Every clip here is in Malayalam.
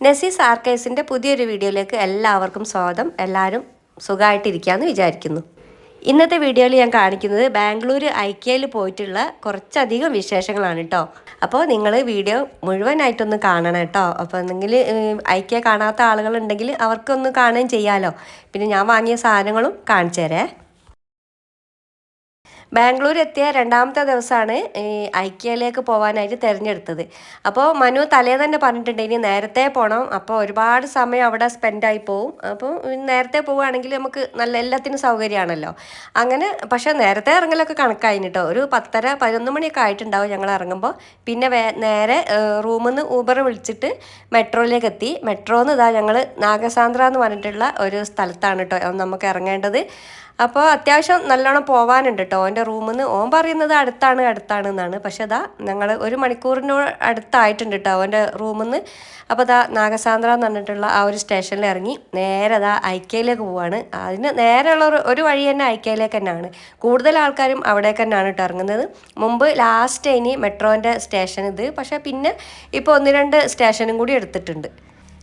നസീസ് ആർക്കൈവ്സിന്റെ പുതിയൊരു വീഡിയോയിലേക്ക് എല്ലാവർക്കും സ്വാഗതം. എല്ലാവരും സുഖമായിട്ടിരിക്കാമെന്ന് വിചാരിക്കുന്നു. ഇന്നത്തെ വീഡിയോയിൽ ഞാൻ കാണിക്കുന്നത് ബാംഗ്ലൂർ ഐക്യയിൽ പോയിട്ടുള്ള കുറച്ചധികം വിശേഷങ്ങളാണ് കേട്ടോ അപ്പോൾ നിങ്ങൾ വീഡിയോ മുഴുവനായിട്ടൊന്ന് കാണണം കേട്ടോ അപ്പോൾ എന്തെങ്കിൽ ഐക്യ കാണാത്ത ആളുകളുണ്ടെങ്കിൽ അവർക്കൊന്ന് കാണുകയും ചെയ്യാമല്ലോ പിന്നെ ഞാൻ വാങ്ങിയ സാധനങ്ങളും കാണിച്ചു തരേ ബാംഗ്ലൂർ എത്തിയ രണ്ടാമത്തെ ദിവസമാണ് ഈ ഐക്യയിലേക്ക് പോകാനായിട്ട് തിരഞ്ഞെടുത്തത്. അപ്പോൾ മനു തലേ തന്നെ പറഞ്ഞിട്ടുണ്ട് ഇനി നേരത്തെ പോകണം അപ്പോൾ ഒരുപാട് സമയം അവിടെ സ്പെൻഡായി പോവും. അപ്പോൾ നേരത്തെ പോവുകയാണെങ്കിൽ നമുക്ക് നല്ല എല്ലാത്തിനും സൗകര്യമാണല്ലോ. അങ്ങനെ പക്ഷേ നേരത്തെ ഇറങ്ങലൊക്കെ കണക്കായി കേട്ടോ ഒരു പത്തര പതിനൊന്ന് മണിയൊക്കെ ആയിട്ടുണ്ടാവും ഞങ്ങൾ ഇറങ്ങുമ്പോൾ. പിന്നെ വേ നേരെ റൂമിൽ നിന്ന് ഊബർ വിളിച്ചിട്ട് മെട്രോയിലേക്ക് എത്തി. മെട്രോന്ന് ഇതാ ഞങ്ങൾ നാഗസാന്ദ്ര എന്ന് പറഞ്ഞിട്ടുള്ള ഒരു സ്ഥലത്താണ് കേട്ടോ നമുക്ക് ഇറങ്ങേണ്ടത്. അപ്പോൾ അത്യാവശ്യം നല്ലോണം പോകാനുണ്ട് കേട്ടോ എന്റെ റൂമിൽ നിന്ന് ഓൻ പറയുന്നത് അടുത്താണ് അടുത്താണ് എന്നാണ് പക്ഷെ അതാ ഞങ്ങൾ ഒരു മണിക്കൂറിന്റെ അടുത്തായിട്ടുണ്ട് കേട്ടോ അവന്റെ റൂമിൽ നിന്ന് അപ്പോൾ അതാ നാഗസാന്ദ്ര എന്ന് പറഞ്ഞിട്ടുള്ള ആ ഒരു സ്റ്റേഷനിൽ ഇറങ്ങി നേരെ അതാ ഐക്കയിലേക്ക് പോവാണ്. അതിന് നേരെയുള്ള ഒരു ഒരു വഴി തന്നെ ഐക്കയിലേക്ക് തന്നെയാണ്. കൂടുതൽ ആൾക്കാരും അവിടേക്ക് തന്നെയാണ് കേട്ടോ ഇറങ്ങുന്നത്. മുമ്പ് ലാസ്റ്റ് ഇനി മെട്രോന്റെ സ്റ്റേഷൻ ഇത് പക്ഷേ പിന്നെ ഇപ്പോൾ ഒന്ന് രണ്ട് സ്റ്റേഷനും കൂടി എടുത്തിട്ടുണ്ട്.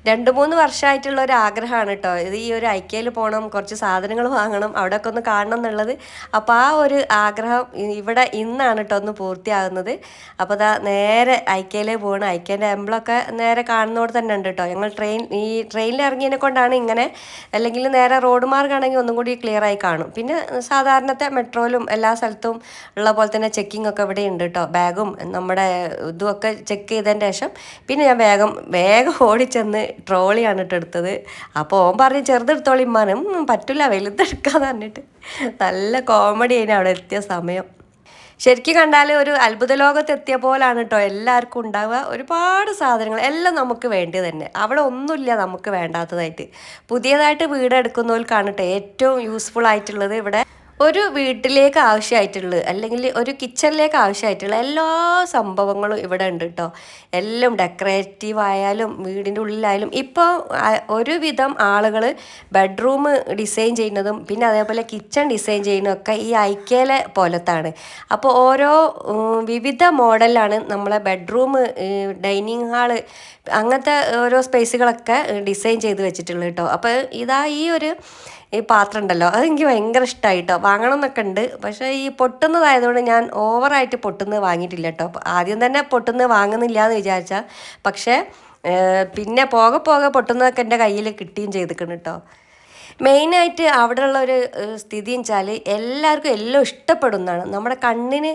രണ്ട് മൂന്ന് വർഷമായിട്ടുള്ള ഒരു ആഗ്രഹമാണ് കേട്ടോ. ഇത് ഈ ഒരു ഐക്യയിൽ പോകണം കുറച്ച് സാധനങ്ങൾ വാങ്ങണം അവിടെയൊക്കെ ഒന്ന് കാണണം എന്നുള്ളത്. അപ്പോൾ ആ ഒരു ആഗ്രഹം ഇവിടെ ഇന്നാണ് കേട്ടോ ഒന്ന് പൂർത്തിയാകുന്നത്. അപ്പോൾ അതാ നേരെ ഐക്യയിലേ പോകണം ഐക്യന്റെ എംബ്ലൊക്കെ നേരെ കാണുന്നതോടെ തന്നെ ഉണ്ട് കേട്ടോ. ഞങ്ങൾ ട്രെയിൻ ഈ ട്രെയിനിൽ ഇറങ്ങിയതിനെ കൊണ്ടാണ് ഇങ്ങനെ അല്ലെങ്കിൽ നേരെ റോഡ് മാർഗമാണെങ്കിൽ ഒന്നും കൂടി ക്ലിയർ ആയി കാണും. പിന്നെ സാധാരണത്തെ മെട്രോയിലും എല്ലാ സ്ഥലത്തും ഉള്ള പോലെ തന്നെ ചെക്കിംഗ് ഒക്കെ ഇവിടെ ഉണ്ട് കേട്ടോ. ബാഗും നമ്മുടെ ഇതുമൊക്കെ ചെക്ക് ചെയ്തതിന്റെ ശേഷം പിന്നെ ഞാൻ വേഗം വേഗം ഓടിച്ചെന്ന് ട്രോളിയാണ് ഇട്ട് എടുത്തത്. അപ്പോൾ ഓൻ പറഞ്ഞു ചെറുതെടുത്തോളി മനം പറ്റില്ല വലുതെടുക്കാന്ന് പറഞ്ഞിട്ട്. നല്ല കോമഡി ആയിരുന്നു അവിടെ എത്തിയ സമയം. ശരിക്കും കണ്ടാൽ ഒരു അത്ഭുത ലോകത്ത് എത്തിയ പോലാണ് കേട്ടോ എല്ലാവർക്കും ഉണ്ടാവുക. ഒരുപാട് സാധനങ്ങൾ എല്ലാം നമുക്ക് വേണ്ടി തന്നെ. അവിടെ ഒന്നുമില്ല നമുക്ക് വേണ്ടാത്തതായിട്ട്. പുതിയതായിട്ട് വീട് എടുക്കുന്നവർക്കാണ് കേട്ടോ ഏറ്റവും യൂസ്ഫുൾ ആയിട്ടുള്ളത് ഇവിടെ. ഒരു വീട്ടിലേക്ക് ആവശ്യമായിട്ടുള്ള അല്ലെങ്കിൽ ഒരു കിച്ചണിലേക്ക് ആവശ്യമായിട്ടുള്ള എല്ലാ സംഭവങ്ങളും ഇവിടെ ഉണ്ട് കേട്ടോ എല്ലാം ഡെക്കറേറ്റീവ് ആയാലും വീടിന്റെ ഉള്ളിലായാലും ഇപ്പോൾ ഒരുവിധം ആളുകൾ ബെഡ്റൂം ഡിസൈൻ ചെയ്യുന്നതും പിന്നെ അതേപോലെ കിച്ചൺ ഡിസൈൻ ചെയ്യുന്നതൊക്കെ ഈ ഐക്യയിലെ പോലത്താണ്. അപ്പോൾ ഓരോ വിവിധ മോഡലാണ് നമ്മളെ ബെഡ്റൂം ഡൈനിങ് ഹാൾ അങ്ങനത്തെ ഓരോ സ്പേസുകളൊക്കെ ഡിസൈൻ ചെയ്ത് വെച്ചിട്ടുള്ളത് കേട്ടോ അപ്പോൾ ഇതാ ഈ ഒരു ഈ പാത്രം ഉണ്ടല്ലോ. അതെനിക്ക് ഭയങ്കര ഇഷ്ടമായി കേട്ടോ വാങ്ങണം എന്നൊക്കെ ഉണ്ട്. പക്ഷേ ഈ പൊട്ടുന്നതായതുകൊണ്ട് ഞാൻ ഓവറായിട്ട് പൊട്ടുന്നത് വാങ്ങിയിട്ടില്ല കേട്ടോ. ആദ്യം തന്നെ പൊട്ടുന്നത് വാങ്ങുന്നില്ല എന്ന് വിചാരിച്ചാൽ പക്ഷേ പിന്നെ പോകെ പോകെ പൊട്ടുന്നതൊക്കെ എന്റെ കയ്യിൽ കിട്ടുകയും ചെയ്തിട്ടുണ്ട് കേട്ടോ. മെയിനായിട്ട് ഉള്ള ഒരു സ്ഥിതി വെച്ചാൽ എല്ലാവർക്കും എല്ലാം ഇഷ്ടപ്പെടുന്നതാണ്. നമ്മുടെ കണ്ണിന്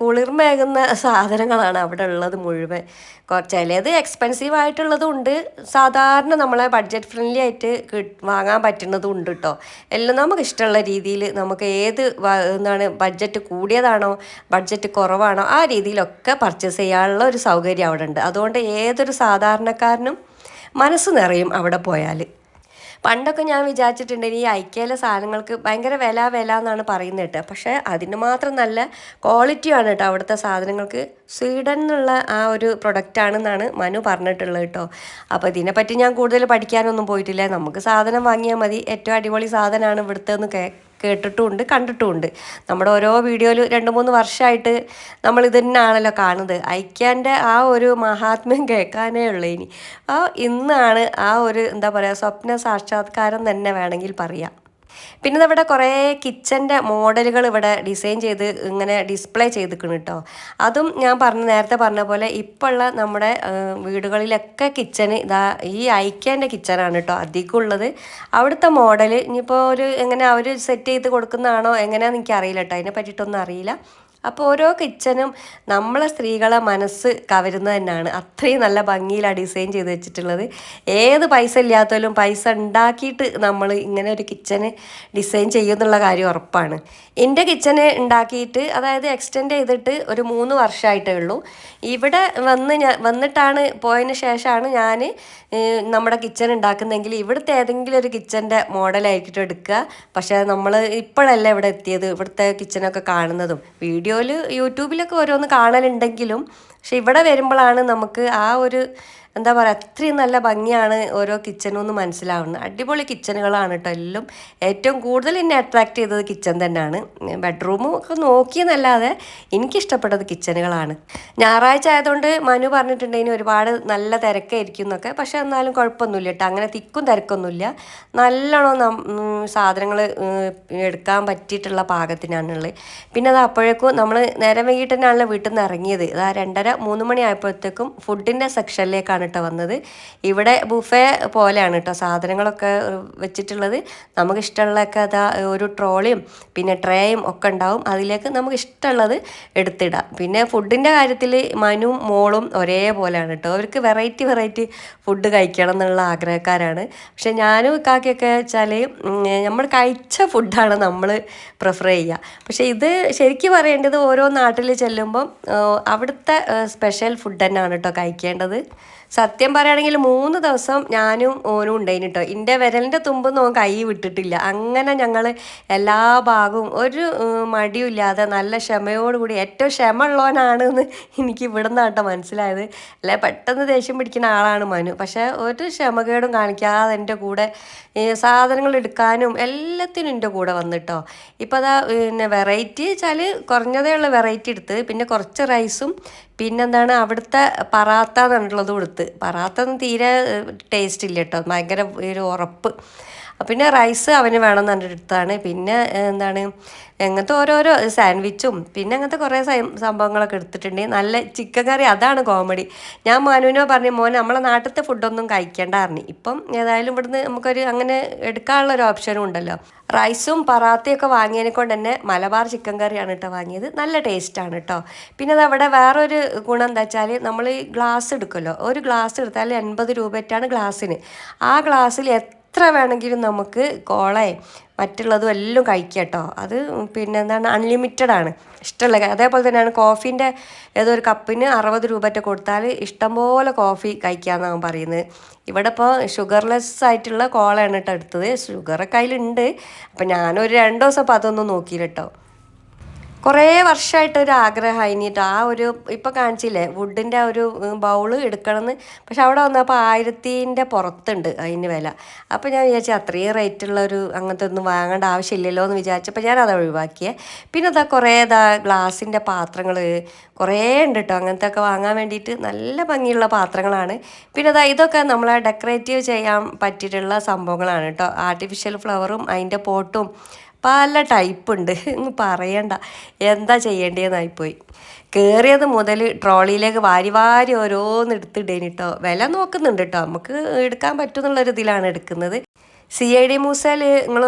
കുളിർമേകുന്ന സാധനങ്ങളാണ് അവിടെ ഉള്ളത് മുഴുവൻ ചിലത് എക്സ്പെൻസീവ് ആയിട്ടുള്ളതും ഉണ്ട്. സാധാരണ നമ്മളെ ബഡ്ജറ്റ് ഫ്രണ്ട്ലി ആയിട്ട് വാങ്ങാൻ പറ്റുന്നതും ഉണ്ട് കേട്ടോ എല്ലാം നമുക്ക് ഇഷ്ടമുള്ള രീതിയിൽ നമുക്ക് ഏത് എന്താണ് ബഡ്ജറ്റ് കൂടിയതാണോ ബഡ്ജറ്റ് കുറവാണോ ആ രീതിയിലൊക്കെ പർച്ചേസ് ചെയ്യാനുള്ള ഒരു സൗകര്യം അവിടെ ഉണ്ട് അതുകൊണ്ട് ഏതൊരു സാധാരണക്കാരനും മനസ്സ് നിറയും അവിടെ പോയാൽ പണ്ടൊക്കെ ഞാൻ വിചാരിച്ചിട്ടുണ്ട് ഈ ഐക്യയിലെ സാധനങ്ങൾക്ക് ഭയങ്കര വില വില എന്നാണ് പറയുന്നത് കേട്ടോ. പക്ഷേ അതിന് മാത്രം നല്ല ക്വാളിറ്റിയാണ് കേട്ടോ അവിടുത്തെ സാധനങ്ങൾക്ക്. സ്വീഡൻ എന്നുള്ള ആ ഒരു പ്രൊഡക്റ്റാണെന്നാണ് മനു പറഞ്ഞിട്ടുള്ളത് കേട്ടോ. അപ്പോൾ ഇതിനെപ്പറ്റി ഞാൻ കൂടുതൽ പഠിക്കാനൊന്നും പോയിട്ടില്ല. നമുക്ക് സാധനം വാങ്ങിയാൽ മതി. ഏറ്റവും അടിപൊളി സാധനമാണ് ഇവിടുത്തെ എന്ന് കേട്ടിട്ടുമുണ്ട് കണ്ടിട്ടുമുണ്ട്. നമ്മുടെ ഓരോ വീഡിയോയിൽ രണ്ട് മൂന്ന് വർഷമായിട്ട് നമ്മൾ ഇത് തന്നെയാണല്ലോ കാണുന്നത്. ഐക്യാന്റെ ആ ഒരു മഹാത്മ്യം കേൾക്കാനേ ഉള്ളൂ ഇനി. ആ ഇന്നാണ് ആ ഒരു എന്താ പറയുക സ്വപ്ന സാക്ഷാത്കാരം തന്നെ വേണമെങ്കിൽ പറയാം. പിന്നെ ഇവിടെ കുറേ കിച്ചന്റെ മോഡലുകൾ ഇവിടെ ഡിസൈൻ ചെയ്ത് ഇങ്ങനെ ഡിസ്പ്ലേ ചെയ്തിക്കണം കേട്ടോ. അതും ഞാൻ പറഞ്ഞ നേരത്തെ പറഞ്ഞ പോലെ ഇപ്പോഴുള്ള നമ്മുടെ വീടുകളിലൊക്കെ കിച്ചന് ഇതാ ഈ ഐക്യന്റെ കിച്ചനാണ് കേട്ടോ അധികം ഉള്ളത് അവിടുത്തെ മോഡൽ ഇനിയിപ്പോൾ ഒരു എങ്ങനെ അവർ സെറ്റ് ചെയ്ത് കൊടുക്കുന്നതാണോ എങ്ങനെയാണെന്ന് എനിക്കറിയില്ല കേട്ടോ. അതിനെ പറ്റിയിട്ടൊന്നും അറിയില്ല. അപ്പോൾ ഓരോ കിച്ചനും നമ്മളെ സ്ത്രീകളെ മനസ്സ് കവരുന്നത് തന്നെയാണ്. അത്രയും നല്ല ഭംഗിയിലാണ് ഡിസൈൻ ചെയ്ത് വെച്ചിട്ടുള്ളത്. ഏത് പൈസ ഇല്ലാത്തവരും പൈസ ഉണ്ടാക്കിയിട്ട് നമ്മൾ ഇങ്ങനെ ഒരു കിച്ചന് ഡിസൈൻ ചെയ്യുമെന്നുള്ള കാര്യം ഉറപ്പാണ്. എന്റെ കിച്ചന് ഉണ്ടാക്കിയിട്ട് അതായത് എക്സ്റ്റെൻഡ് ചെയ്തിട്ട് ഒരു മൂന്ന് വർഷമായിട്ടേ ഉള്ളൂ. ഇവിടെ വന്ന് ഞാൻ വന്നിട്ടാണ് പോയതിന് ശേഷമാണ് ഞാൻ നമ്മുടെ കിച്ചൺ ഉണ്ടാക്കുന്നതെങ്കിൽ ഇവിടുത്തെ ഏതെങ്കിലും ഒരു കിച്ചന്റെ മോഡലായിരിക്കും എടുക്കുക. പക്ഷേ നമ്മൾ ഇപ്പോഴല്ല ഇവിടെ എത്തിയത്. ഇവിടുത്തെ കിച്ചനൊക്കെ കാണുന്നതും. വീഡിയോ വീഡിയോയിൽ യൂട്യൂബിലൊക്കെ ഓരോന്ന് കാണലുണ്ടെങ്കിലും പക്ഷെ ഇവിടെ വരുമ്പോഴാണ് നമുക്ക് ആ ഒരു എന്താ പറയുക അത്രയും നല്ല ഭംഗിയാണ് ഓരോ കിച്ചനും എന്ന് മനസ്സിലാവുന്നത്. അടിപൊളി കിച്ചനുകളാണ് കേട്ടോ എല്ലാം. ഏറ്റവും കൂടുതൽ എന്നെ അട്രാക്ട് ചെയ്തത് കിച്ചൺ തന്നെയാണ്. ബെഡ്റൂമും ഒക്കെ നോക്കിയെന്നല്ലാതെ എനിക്കിഷ്ടപ്പെട്ടത് കിച്ചനുകളാണ് ഞായറാഴ്ച ആയതുകൊണ്ട് മനു പറഞ്ഞിട്ടുണ്ടെങ്കിൽ ഒരുപാട് നല്ല തിരക്കായിരിക്കും എന്നൊക്കെ. പക്ഷെ എന്നാലും കുഴപ്പമൊന്നുമില്ല കേട്ടോ അങ്ങനെ തിക്കും തിരക്കൊന്നുമില്ല. നല്ലോണം സാധനങ്ങൾ എടുക്കാൻ പറ്റിയിട്ടുള്ള പാകത്തിനാണുള്ളത്. പിന്നെ അത് അപ്പോഴേക്കും നമ്മൾ നേരം വൈകിട്ട് തന്നെയാണല്ലോ വീട്ടിൽ നിന്ന് ഇറങ്ങിയത്. ആ രണ്ടര മൂന്ന് മണി ആയപ്പോഴത്തേക്കും ഫുഡിന്റെ സെക്ഷനിലേക്കാണ് കേട്ടോ വന്നത്. ഇവിടെ ബുഫേ പോലെയാണ് കേട്ടോ സാധനങ്ങളൊക്കെ വെച്ചിട്ടുള്ളത്. നമുക്ക് ഇഷ്ടമുള്ളതൊക്കെ അതാ ഒരു ട്രോളിയും പിന്നെ ട്രേയും ഒക്കെ ഉണ്ടാവും. അതിലേക്ക് നമുക്ക് ഇഷ്ടമുള്ളത് എടുത്തിടാം. പിന്നെ ഫുഡിന്റെ കാര്യത്തിൽ മനും മോളും ഒരേപോലെയാണ് കേട്ടോ അവർക്ക് വെറൈറ്റി വെറൈറ്റി ഫുഡ് കഴിക്കണം എന്നുള്ള ആഗ്രഹക്കാരാണ്. പക്ഷെ ഞാനും ഇക്കാക്കിയൊക്കെ വെച്ചാൽ നമ്മൾ കഴിച്ച ഫുഡാണ് നമ്മൾ പ്രിഫർ ചെയ്യുക. പക്ഷേ ഇത് ശരിക്കും പറയേണ്ടത് ഓരോ നാട്ടിൽ ചെല്ലുമ്പം അവിടുത്തെ സ്പെഷ്യൽ ഫുഡ് തന്നെയാണ് കേട്ടോ കഴിക്കേണ്ടത്. സത്യം പറയുകയാണെങ്കിൽ മൂന്ന് ദിവസം ഞാനും ഓനും ഉണ്ടായിന് കേട്ടോ എന്റെ വിരലിന്റെ തുമ്പൊന്നും ഓൻ കൈ വിട്ടിട്ടില്ല. അങ്ങനെ ഞങ്ങൾ എല്ലാ ഭാഗവും ഒരു മടിയുമില്ലാതെ നല്ല ക്ഷമയോടുകൂടി ഏറ്റവും ക്ഷമ ഉള്ളവനാണ് എന്ന് എനിക്ക് ഇവിടെ നിന്നാട്ടോ മനസ്സിലായത്. അല്ലെ പെട്ടെന്ന് ദേഷ്യം പിടിക്കുന്ന ആളാണ് മനു. പക്ഷേ ഒരു ക്ഷമകേടും കാണിക്കാതെ എന്റെ കൂടെ സാധനങ്ങൾ എടുക്കാനും എല്ലാത്തിനും എന്റെ കൂടെ വന്നിട്ടോ ഇപ്പോൾ അതാ പിന്നെ വെറൈറ്റി വെച്ചാൽ കുറഞ്ഞതേ ഉള്ള വെറൈറ്റി എടുത്ത് പിന്നെ കുറച്ച് റൈസും പിന്നെന്താണ് അവിടുത്തെ പറാത്ത എന്നുള്ളത് കൊടുത്ത്. പറാത്ത ഒന്നും തീരെ ടേസ്റ്റ് ഇല്ല കേട്ടോ ഭയങ്കര ഒരു ഉറപ്പ്. പിന്നെ റൈസ് അവന് വേണം എന്ന് അടുത്താണ് പിന്നെ എന്താണ് അങ്ങനത്തെ ഓരോരോ സാൻഡ്വിച്ചും പിന്നെ അങ്ങനത്തെ കുറേ സംഭവങ്ങളൊക്കെ എടുത്തിട്ടുണ്ട്. നല്ല ചിക്കൻ കറി അതാണ് കോമഡി. ഞാൻ മനുവിനോ പറഞ്ഞു മോനെ നമ്മളെ നാട്ടിലത്തെ ഫുഡൊന്നും കഴിക്കേണ്ട പറഞ്ഞു. ഇപ്പം ഏതായാലും ഇവിടുന്ന് നമുക്കൊരു അങ്ങനെ എടുക്കാനുള്ള ഒരു ഓപ്ഷനും ഉണ്ടല്ലോ. റൈസും പറാത്തയൊക്കെ വാങ്ങിയതിനെ കൊണ്ട് തന്നെ മലബാർ ചിക്കൻ കറിയാണ് കേട്ടോ വാങ്ങിയത്. നല്ല ടേസ്റ്റാണ് കേട്ടോ. പിന്നെ അത് അവിടെ വേറൊരു ഗുണം എന്താ വെച്ചാൽ നമ്മൾ ഗ്ലാസ് എടുക്കുമല്ലോ. ഒരു ഗ്ലാസ് എടുത്താൽ എൺപത് രൂപയ്ക്കാണ് ഗ്ലാസ്സിന് ആ ഗ്ലാസ്സിൽ എത്ര വേണമെങ്കിലും നമുക്ക് കോളയും മറ്റുള്ളതും എല്ലാം കഴിക്കാം കേട്ടോ. അത് പിന്നെ എന്താണ് അൺലിമിറ്റഡ് ആണ്. ഇഷ്ടമുള്ള അതേപോലെ തന്നെയാണ് കോഫീന്റെ ഏതോ ഒരു കപ്പിന് അറുപത് രൂപ കൊടുത്താൽ ഇഷ്ടംപോലെ കോഫി കഴിക്കാമെന്നാണ് പറയുന്നത്. ഇവിടെ ഇപ്പോൾ ഷുഗർലെസ് ആയിട്ടുള്ള കോളയാണ് കേട്ടോ എടുത്തത്. ഷുഗറൊക്കെ അതിലുണ്ട്. അപ്പം ഞാനൊരു രണ്ട് ദിവസം അപ്പോൾ അതൊന്നും നോക്കിയില്ല കേട്ടോ. കുറേ വർഷമായിട്ടൊരു ഇനിയിട്ട് ആ ഒരു ഇപ്പോൾ കാണിച്ചില്ലേ വുഡിന്റെ ഒരു ബൗൾ എടുക്കണമെന്ന് പക്ഷെ അവിടെ വന്നപ്പോൾ ആയിരത്തിന്റെ പുറത്തുണ്ട് അതിന് വില. അപ്പോൾ ഞാൻ വിചാരിച്ചു അത്രയും റേറ്റുള്ള ഒരു അങ്ങനത്തെ ഒന്നും വാങ്ങേണ്ട ആവശ്യമില്ലല്ലോ എന്ന് വിചാരിച്ചപ്പോൾ ഞാൻ അത് ഒഴിവാക്കിയേ. പിന്നെ അതാ കുറേ ഇതാ ഗ്ലാസിന്റെ പാത്രങ്ങൾ കുറേ ഉണ്ട് കേട്ടോ അങ്ങനത്തെ ഒക്കെ വാങ്ങാൻ വേണ്ടിയിട്ട് നല്ല ഭംഗിയുള്ള പാത്രങ്ങളാണ്. പിന്നെ അതാ ഇതൊക്കെ നമ്മളെ ഡെക്കറേറ്റീവ് ചെയ്യാൻ പറ്റിയിട്ടുള്ള സംഭവങ്ങളാണ് കേട്ടോ ആർട്ടിഫിഷ്യൽ ഫ്ലവറും അതിന്റെ പോട്ടും പല ടൈപ്പ് ഉണ്ട് പറയണ്ട. എന്താ ചെയ്യേണ്ടതെന്നായിപ്പോയി കയറിയത് മുതൽ ട്രോളിയിലേക്ക് വാരി വാരി ഓരോന്ന് എടുത്തിടേനി വില നോക്കുന്നുണ്ട് കേട്ടോ നമുക്ക് എടുക്കാൻ പറ്റുമെന്നുള്ളൊരിതിലാണ് എടുക്കുന്നത്. സി ഐ ഡി മൂസയിൽ നിങ്ങൾ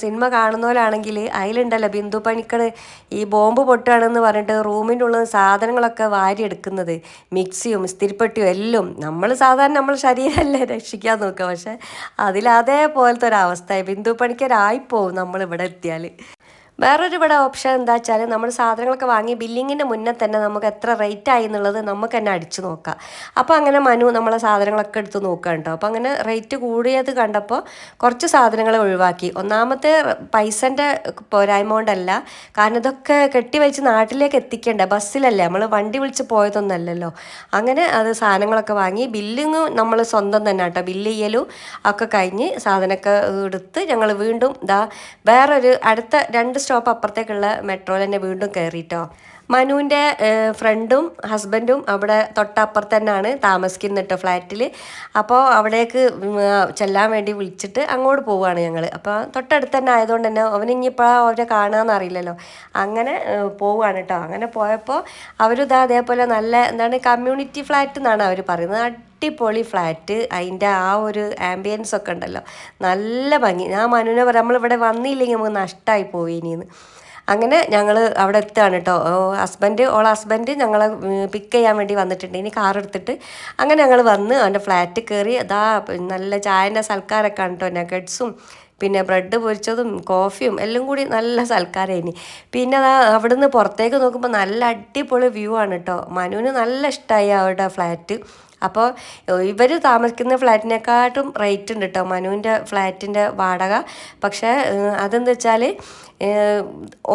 സിനിമ കാണുന്ന പോലാണെങ്കിൽ അതിലുണ്ടല്ലോ ബിന്ദു പണിക്കർ ഈ ബോംബ് പൊട്ടുകയാണെന്ന് പറഞ്ഞിട്ട് റൂമിന്റെ ഉള്ളിൽ സാധനങ്ങളൊക്കെ വാരിയെടുക്കുന്നത്. മിക്സിയും ഇസ്തിരിപ്പെട്ടിയും എല്ലാം. നമ്മൾ സാധാരണ നമ്മൾ ശരീരമല്ലേ രക്ഷിക്കാൻ നോക്കുക. പക്ഷേ അതിലതേപോലത്തെ ഒരവസ്ഥയായി ബിന്ദു പണിക്കരായിപ്പോവും നമ്മൾ ഇവിടെ എത്തിയാൽ. വേറൊരു ഇവിടെ ഓപ്ഷൻ എന്താ വെച്ചാൽ നമ്മൾ സാധനങ്ങളൊക്കെ വാങ്ങി ബില്ലിങ്ങിന്റെ മുന്നേ തന്നെ നമുക്ക് എത്ര റേറ്റ് ആയി എന്നുള്ളത് നമുക്ക് തന്നെ അടിച്ചു നോക്കാം. അപ്പോൾ അങ്ങനെ മനു നമ്മളെ സാധനങ്ങളൊക്കെ എടുത്ത് നോക്കുക കേട്ടോ അപ്പോൾ അങ്ങനെ റേറ്റ് കൂടിയത് കണ്ടപ്പോൾ കുറച്ച് സാധനങ്ങൾ ഒഴിവാക്കി. ഒന്നാമത്തെ പൈസന്റെ പോരായ്മ കൊണ്ടല്ല കാരണം ഇതൊക്കെ കെട്ടിവെച്ച് നാട്ടിലേക്ക് എത്തിക്കേണ്ട ബസ്സിലല്ലേ നമ്മൾ വണ്ടി വിളിച്ച് പോയതൊന്നല്ലല്ലോ. അങ്ങനെ അത് സാധനങ്ങളൊക്കെ വാങ്ങി ബില്ലിങ് നമ്മൾ സ്വന്തം തന്നെ കേട്ടോ ബില്ല് ചെയ്യലും ഒക്കെ കഴിഞ്ഞ് സാധനമൊക്കെ എടുത്ത് ഞങ്ങൾ വീണ്ടും ഇതാ വേറൊരു അടുത്ത രണ്ട് സ്റ്റോപ്പ് അപ്പുറത്തേക്കുള്ള മെട്രോയിൽ തന്നെ വീണ്ടും കയറിയിട്ടോ മനുവിന്റെ ഫ്രണ്ടും ഹസ്ബൻഡും അവിടെ തൊട്ടപ്പുറത്ത് തന്നെയാണ് താമസിക്കുന്നത് ഫ്ലാറ്റിൽ അപ്പോൾ അവിടേക്ക് ചെല്ലാൻ വേണ്ടി വിളിച്ചിട്ട് അങ്ങോട്ട് പോവുകയാണ് ഞങ്ങൾ അപ്പോൾ തൊട്ടടുത്ത് തന്നെ ആയതുകൊണ്ട് തന്നെ അവനിങ്ങിപ്പോൾ അവരെ കാണുകയെന്ന് അറിയില്ലല്ലോ. അങ്ങനെ പോവുകയാണ് കേട്ടോ അങ്ങനെ പോയപ്പോൾ അവരിതാ അതേപോലെ നല്ല എന്താണ് കമ്മ്യൂണിറ്റി ഫ്ലാറ്റ് എന്നാണ് അവർ പറയുന്നത്. അടിപൊളി ഫ്ലാറ്റ്. അതിന്റെ ആ ഒരു ആംബിയൻസ് ഒക്കെ ഉണ്ടല്ലോ. നല്ല ഭംഗി. ഞാൻ മനുവിനെ പറയാം നമ്മളിവിടെ വന്നില്ലെങ്കിൽ നമുക്ക് നഷ്ടമായി പോയി ഇനിന്ന് അങ്ങനെ ഞങ്ങൾ അവിടെ എത്തുകയാണ് കേട്ടോ ഹസ്ബൻഡ് ഓൾ ഹസ്ബൻഡ് ഞങ്ങളെ പിക്ക് ചെയ്യാൻ വേണ്ടി വന്നിട്ടുണ്ട്. ഇനി കാർ എടുത്തിട്ട് അങ്ങനെ ഞങ്ങൾ വന്ന് അവന്റെ ഫ്ലാറ്റ് കയറി അതാ നല്ല ചായന്റെ സൽക്കാരൊക്കെ ആണ് കേട്ടോ നഗറ്റ്സും പിന്നെ ബ്രെഡ് പൊരിച്ചതും കോഫിയും എല്ലാം കൂടി നല്ല സൽക്കാരമായിനി പിന്നെ അതാ നിന്ന് പുറത്തേക്ക് നോക്കുമ്പോൾ നല്ല അടിപൊളി വ്യൂ ആണ് കേട്ടോ മനുവിന് നല്ല ഇഷ്ടമായി അവരുടെ ഫ്ലാറ്റ് അപ്പോൾ ഇവർ താമസിക്കുന്ന ഫ്ലാറ്റിനെക്കാട്ടും റേറ്റ് ഉണ്ട് കേട്ടോ മനുവിന്റെ ഫ്ലാറ്റിന്റെ വാടക. പക്ഷേ അതെന്ന് വെച്ചാൽ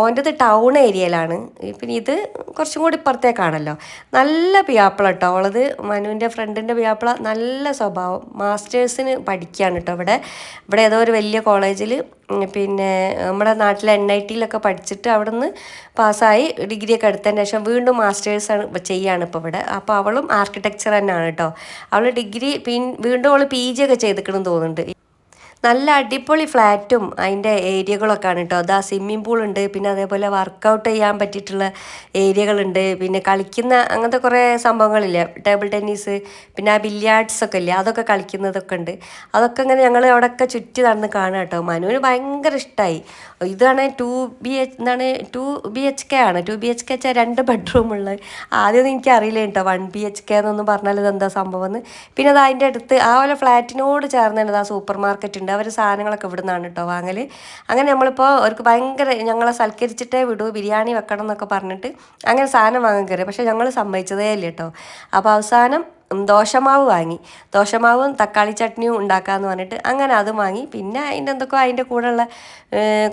ഓന്റെത് ടൗൺ ഏരിയയിലാണ് പിന്നെ ഇത് കുറച്ചും കൂടി ഇപ്പുറത്തേക്കാണല്ലോ. നല്ല പിയാപ്പിള കേട്ടോ അവളത് മനുവിന്റെ ഫ്രണ്ടിന്റെ പിയാപ്പിള. നല്ല സ്വഭാവം. മാസ്റ്റേഴ്സിന് പഠിക്കുകയാണ് കേട്ടോ ഇവിടെ. ഇവിടെ ഏതോ ഒരു വലിയ കോളേജിൽ പിന്നെ നമ്മുടെ നാട്ടിലെ എൻ ഐ ടിയിലൊക്കെ പഠിച്ചിട്ട് അവിടെ നിന്ന് പാസ്സായി ഡിഗ്രിയൊക്കെ എടുത്തതിന് ശേഷം വീണ്ടും മാസ്റ്റേഴ്സ് ആണ് ചെയ്യാണ് ഇപ്പോൾ ഇവിടെ. അപ്പോൾ അവളും ആർക്കിടെക്ചർ തന്നെയാണ് കേട്ടോ. അവൾ ഡിഗ്രി പിൻ വീണ്ടും അവൾ പി ജി ഒക്കെ ചെയ്തിക്കണമെന്ന് തോന്നുന്നുണ്ട്. നല്ല അടിപൊളി ഫ്ലാറ്റും അതിന്റെ ഏരിയകളൊക്കെയാണ് കേട്ടോ. അതാ സ്വിമ്മിംഗ് പൂൾ ഉണ്ട് പിന്നെ അതേപോലെ വർക്കൗട്ട് ചെയ്യാൻ പറ്റിയിട്ടുള്ള ഏരിയകളുണ്ട് പിന്നെ കളിക്കുന്ന അങ്ങനത്തെ കുറേ സംഭവങ്ങളില്ല? ടേബിൾ ടെന്നീസ് പിന്നെ ആ ബില്യാർഡ്സ് ഒക്കെ ഇല്ലേ? അതൊക്കെ കളിക്കുന്നതൊക്കെ ഉണ്ട്. അതൊക്കെ ഇങ്ങനെ ഞങ്ങൾ അവിടെയൊക്കെ ചുറ്റി നടന്ന് കാണാം കേട്ടോ. മനുവിന് ഭയങ്കര ഇഷ്ടമായി ഇതാണ് ടു ബി എച്ച് എന്താണ് ടു ബി എച്ച് കെ ആണ്. ടു ബി എച്ച് കെ വെച്ചാൽ രണ്ട് ബെഡ്റൂം ഉള്ളത് ആദ്യമൊന്നും എനിക്ക് അറിയില്ല കേട്ടോ. വൺ ബി എച്ച് കെ എന്നൊന്നും പറഞ്ഞാൽ ഇത് എന്താ സംഭവം എന്ന്. പിന്നെ അത് അതിന്റെ അടുത്ത് ആ പോലെ ഫ്ലാറ്റിനോട് ചേർന്ന് തന്നെ ആ സൂപ്പർ മാർക്കറ്റ് ഉണ്ട്. അവർ സാധനങ്ങളൊക്കെ ഇവിടെ നിന്നാണ് കേട്ടോ വാങ്ങൽ അങ്ങനെ നമ്മളിപ്പോൾ അവർക്ക് ഭയങ്കര ഞങ്ങളെ സൽക്കരിച്ചിട്ടേ വിടൂ ബിരിയാണി വെക്കണം എന്നൊക്കെ പറഞ്ഞിട്ട് അങ്ങനെ സാധനം വാങ്ങാൻ കയറി. പക്ഷേ ഞങ്ങൾ സമ്മതിച്ചതേ ഇല്ല കേട്ടോ. അപ്പോൾ അവസാനം ദോശമാവ് വാങ്ങി. ദോശമാവും തക്കാളി ചട്നിയും ഉണ്ടാക്കാമെന്ന് പറഞ്ഞിട്ട് അങ്ങനെ അത് വാങ്ങി. പിന്നെ അതിന്റെ എന്തൊക്കെയോ അതിന്റെ കൂടെയുള്ള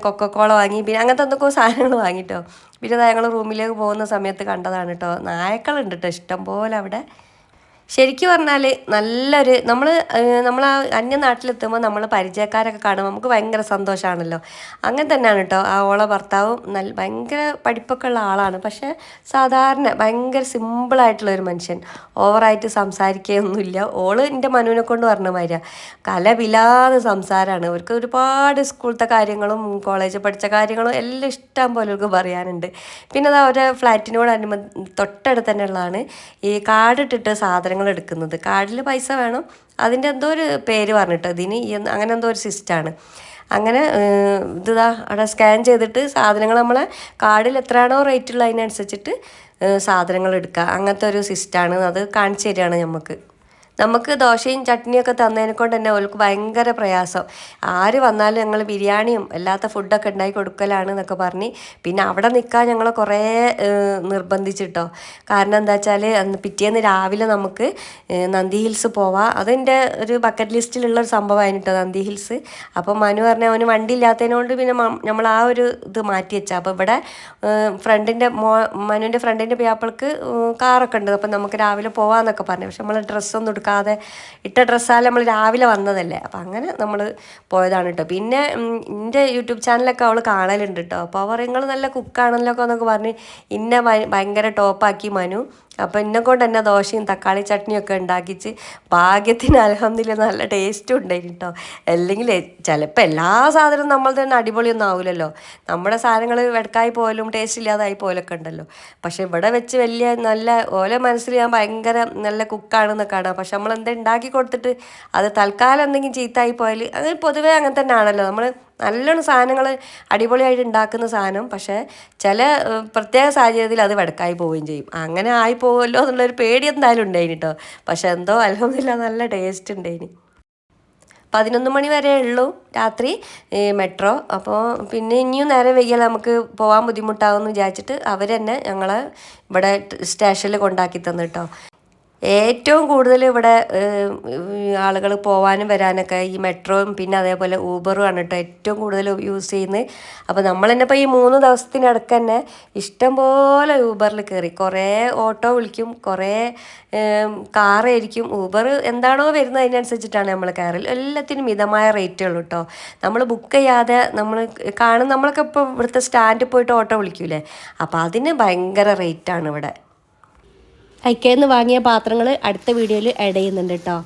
കൊക്കക്കോള വാങ്ങി. പിന്നെ അങ്ങനത്തെ എന്തൊക്കെയോ സാധനങ്ങൾ വാങ്ങിട്ടോ. പിന്നെ ഞങ്ങൾ റൂമിലേക്ക് പോകുന്ന സമയത്ത് കണ്ടതാണ് കേട്ടോ നായക്കളുണ്ട് കേട്ടോ ഇഷ്ടംപോലെ അവിടെ. ശരിക്കും പറഞ്ഞാൽ നല്ലൊരു നമ്മൾ നമ്മൾ ആ അന്യനാട്ടിലെത്തുമ്പോൾ നമ്മൾ പരിചയക്കാരൊക്കെ കാണുമ്പോൾ നമുക്ക് ഭയങ്കര സന്തോഷമാണല്ലോ അങ്ങനെ തന്നെയാണ് കേട്ടോ ആ ഓളെ ഭർത്താവും നല്ല ഭയങ്കര പഠിപ്പൊക്കെ ഉള്ള ആളാണ്. പക്ഷേ സാധാരണ ഭയങ്കര സിമ്പിളായിട്ടുള്ള ഒരു മനുഷ്യൻ. ഓവറായിട്ട് സംസാരിക്കുകയൊന്നുമില്ല ഓൾ എന്റെ മനുവിനെ കൊണ്ട് പറഞ്ഞ മാതിരിയാണ് കലപിലാതെ സംസാരമാണ് അവർക്ക് ഒരുപാട് സ്കൂളത്തെ കാര്യങ്ങളും കോളേജിൽ പഠിച്ച കാര്യങ്ങളും എല്ലാം ഇഷ്ടം പോലെ അവർക്ക് പറയാനുണ്ട്. പിന്നെ അത് അവരുടെ ഫ്ലാറ്റിനോട് അനുബന്ധ തൊട്ടടുത്ത് തന്നെ ഉള്ളതാണ് ഈ കാർഡിട്ടിട്ട് സാധനങ്ങൾ എടുക്കുന്നത് കാർഡിൽ പൈസ വേണം. അതിന്റെ എന്തോ ഒരു പേര് പറഞ്ഞിട്ട് ഇതിന് അങ്ങനെ എന്തോ ഒരു സിസ്റ്റമാണ് അങ്ങനെ ഇതാ അവിടെ സ്കാൻ ചെയ്തിട്ട് സാധനങ്ങൾ നമ്മളെ കാർഡിൽ എത്രയാണോ റേറ്റ് ഉള്ളത് അതിനനുസരിച്ചിട്ട് സാധനങ്ങൾ എടുക്കുക. അങ്ങനത്തെ ഒരു സിസ്റ്റമാണ് അത് കാണിച്ചു തരികയാണ് നമുക്ക് നമുക്ക് ദോശയും ചട്നിയൊക്കെ തന്നതിനെ കൊണ്ട് തന്നെ അവൾക്ക് ഭയങ്കര പ്രയാസം. ആര് വന്നാലും ഞങ്ങൾ ബിരിയാണിയും അല്ലാത്ത ഫുഡൊക്കെ ഉണ്ടാക്കി കൊടുക്കലാണ് എന്നൊക്കെ പറഞ്ഞ് പിന്നെ അവിടെ നിൽക്കാൻ ഞങ്ങൾ കുറേ നിർബന്ധിച്ചിട്ടോ. കാരണം എന്താ വെച്ചാൽ അന്ന് പിറ്റേന്ന് രാവിലെ നമുക്ക് നന്ദി ഹിൽസ് പോവാം. അതെന്റെ ഒരു ബക്കറ്റ് ലിസ്റ്റിലുള്ള ഒരു സംഭവമായിരുന്നു കേട്ടോ നന്ദി ഹിൽസ്. അപ്പോൾ മനു പറഞ്ഞ അവന് വണ്ടി ഇല്ലാത്തതിനോണ്ട് പിന്നെ നമ്മൾ ആ ഒരു ഇത് മാറ്റി വെച്ചാൽ അപ്പോൾ ഇവിടെ ഫ്രണ്ടിന്റെ മോ മനുവിന്റെ ഫ്രണ്ടിന്റെ പിയാപ്പിൾക്ക് കാറൊക്കെ ഉണ്ട്. അപ്പം നമുക്ക് രാവിലെ പോവാമെന്നൊക്കെ പറഞ്ഞു. പക്ഷെ നമ്മൾ ഡ്രസ്സൊന്നും എടുക്കാതെ ഇട്ട ഡ്രസ്സാലും നമ്മൾ രാവിലെ വന്നതല്ലേ. അപ്പം അങ്ങനെ നമ്മൾ പോയതാണ് കേട്ടോ പിന്നെ എന്റെ യൂട്യൂബ് ചാനലൊക്കെ അവൾ കാണലുണ്ട് കേട്ടോ അപ്പോൾ അവർ നിങ്ങൾ നല്ല കുക്കാണല്ലോ എന്നൊക്കെ പറഞ്ഞ് ഇന്ന ഭയ- ഭയങ്കര ടോപ്പാക്കി മനു. അപ്പോൾ എന്നെ കൊണ്ട് തന്നെ ദോശയും തക്കാളി ചട്നിയും ഒക്കെ ഉണ്ടാക്കിച്ച് ഭാഗ്യത്തിന് അലഹമില്ല നല്ല ടേസ്റ്റും ഉണ്ടായിരുന്നു കേട്ടോ അല്ലെങ്കിൽ ചിലപ്പോൾ എല്ലാ സാധനവും നമ്മൾ തന്നെ അടിപൊളിയൊന്നും ആവില്ലല്ലോ നമ്മുടെ സാധനങ്ങൾ വെടക്കായി പോലും ടേസ്റ്റ് ഇല്ലാതായി പോലൊക്കെ ഉണ്ടല്ലോ. പക്ഷെ ഇവിടെ വെച്ച് വലിയ നല്ല ഓരോ മനസ്സിൽ ഞാൻ ഭയങ്കര നല്ല കുക്കാണെന്നൊക്കെ കാണാം പക്ഷെ നമ്മൾ എന്താ ഉണ്ടാക്കി കൊടുത്തിട്ട് അത് തൽക്കാലം എന്തെങ്കിലും ചീത്തായി പോയാൽ അത് പൊതുവേ അങ്ങനെ തന്നെ ആണല്ലോ നമ്മൾ നല്ലോണം സാധനങ്ങൾ അടിപൊളിയായിട്ട് ഉണ്ടാക്കുന്ന സാധനം. പക്ഷേ ചില പ്രത്യേക സാഹചര്യത്തിൽ അത് വെടക്കായി പോവുകയും ചെയ്യും. അങ്ങനെ ആയി പോകുമല്ലോ എന്നുള്ളൊരു പേടി എന്തായാലും ഉണ്ടായിന് കേട്ടോ പക്ഷെ എന്തോ അലഹമില്ല നല്ല ടേസ്റ്റ് ഉണ്ടായിന്. പതിനൊന്ന് മണി വരെ ഉള്ളൂ രാത്രി മെട്രോ. അപ്പോൾ പിന്നെ ഇനിയും നേരെ വൈകിയാൽ നമുക്ക് പോകാൻ ബുദ്ധിമുട്ടാകുമെന്ന് വിചാരിച്ചിട്ട് അവർ തന്നെ ഞങ്ങളെ ഇവിടെ സ്റ്റേഷനിൽ കൊണ്ടാക്കി തന്നു കേട്ടോ ഏറ്റവും കൂടുതൽ ഇവിടെ ആളുകൾ പോവാനും വരാനൊക്കെ ഈ മെട്രോയും പിന്നെ അതേപോലെ ഊബറും ആണ് കേട്ടോ ഏറ്റവും കൂടുതൽ യൂസ് ചെയ്യുന്നത്. അപ്പോൾ നമ്മൾ തന്നെ ഇപ്പോൾ ഈ മൂന്ന് ദിവസത്തിനടക്ക് തന്നെ ഇഷ്ടംപോലെ ഊബറിൽ കയറി. കുറേ ഓട്ടോ വിളിക്കും കുറേ കാറായിരിക്കും ഊബർ എന്താണോ വരുന്നത് അതിനനുസരിച്ചിട്ടാണ് നമ്മൾ കയറൽ. എല്ലാത്തിനും മിതമായ റേറ്റേ ഉള്ളൂ കേട്ടോ. നമ്മൾ ബുക്ക് ചെയ്യാതെ നമ്മൾ കാണും. നമ്മളൊക്കെ ഇപ്പോൾ ഇവിടുത്തെ സ്റ്റാൻഡിൽ പോയിട്ട് ഓട്ടോ വിളിക്കൂലേ. അപ്പോൾ അതിന് ഭയങ്കര റേറ്റാണ് ഇവിടെ. ഐക്കേന്ന് വാങ്ങിയ പാത്രങ്ങൾ അടുത്ത വീഡിയോയിൽ ആഡ് ചെയ്യുന്നുണ്ട് കേട്ടോ